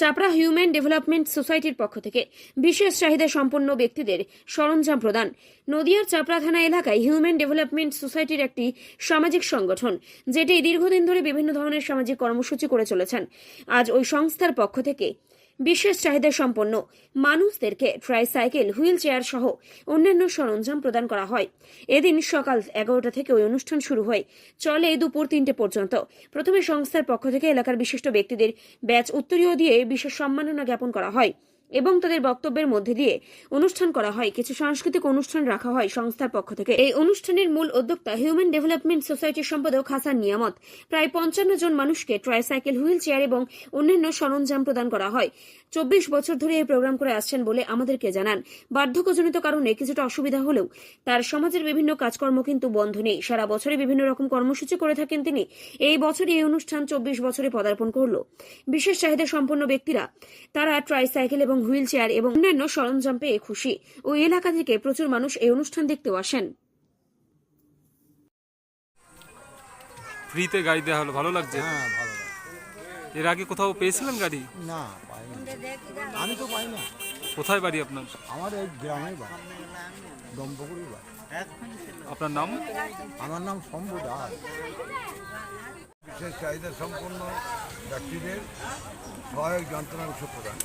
চাপড়া human development সোসাইটির পক্ষ থেকে বিশেষ চাহিদা সম্পন্ন ব্যক্তিদের সরঞ্জাম প্রদান। নদিয়ার চাপড়া থানা এলাকায় হিউম্যান ডেভেলপমেন্ট সোসাইটির একটি সামাজিক সংগঠন, যেটি দীর্ঘদিন ধরে বিভিন্ন ধরনের সামাজিক কর্মসূচি করে চলেছেন। আজ ওই সংস্থার পক্ষ থেকে বিশেষ চাহিদা সম্পন্ন মানুষদেরকে ট্রাইসাইকেল হুইল চেয়ার সহ অন্যান্য সরঞ্জাম প্রদান করা হয়। এদিন সকাল এগারোটা থেকে ওই অনুষ্ঠান শুরু হয়। চলে দুপুর তিনটে পর্যন্ত। প্রথমে সংস্থার পক্ষ থেকে এলাকার বিশিষ্ট ব্যক্তিদের ব্যাচ উত্তরীয় দিয়ে বিশেষ সম্মাননা জ্ঞাপন করা হয়। এবং তাদের বক্তব্যের মধ্যে দিয়ে অনুষ্ঠান করা হয়। কিছু সাংস্কৃতিক অনুষ্ঠান রাখা হয় সংস্থার পক্ষ থেকে। এই অনুষ্ঠানের মূল উদ্যোক্তা হিউম্যান ডেভেলপমেন্ট সোসাইটির সম্পাদক হাসান নিয়ামত। প্রায় পঞ্চান্ন জন মানুষকে ট্রাইসাইকেল হুইল চেয়ার এবং অন্যান্য সরঞ্জাম প্রদান করা হয়। চব্বিশ বছর ধরে এই প্রোগ্রাম করে আসছেন বলে আমাদেরকে জানান। বার্ধক্যজনিত কারণে কিছুটা অসুবিধা হলেও তার সমাজের বিভিন্ন কাজকর্ম কিন্তু বন্ধ নেই। সারা বছরে বিভিন্ন রকম কর্মসূচি করে থাকেন তিনি। এই বছরই এই অনুষ্ঠান চব্বিশ বছরে পদার্পণ করল। বিশেষ চাহিদা সম্পন্ন ব্যক্তিরা, তারা ট্রাইসাইকেল এবং হুইল চেয়ার এবং অন্যান্য সরঞ্জাম পেয়ে খুশি ওই এলাকা থেকে প্রচুর মানুষ এই অনুষ্ঠান দেখতেও আসেন। ফ্রিতে গাড়ি দেওয়া হলো ভালো লাগছে? হ্যাঁ ভালো এর আগে কোথাও পেয়েছিলেন গাড়ি? না পাইনি। আমি তো পাই না কোথায় বাড়ি আপনার? আমার এই গ্রামে বাড়ি। দমপুকুরি বাড়ি। আপনার নাম? আমার নাম শম্ভু দাস। বিশেষ চাহিদা সম্পন্ন ব্যক্তিদের সহায়ক যন্ত্রাংশ প্রদান।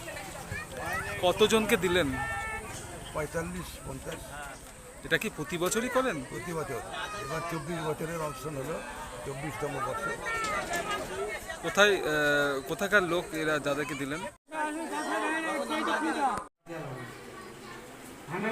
কতজনকে দিলেন? পঁয়তাল্লিশ পঞ্চাশ। এটা কি প্রতি বছরই করেন? প্রতি বছর। এবার চব্বিশ বছরের অপশন হলো চব্বিশতম বছর কোথায় কোথাকার লোক এরা যাদেরকে দিলেন? হ্যাঁ।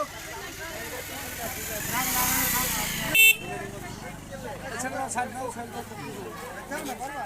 ছাড়া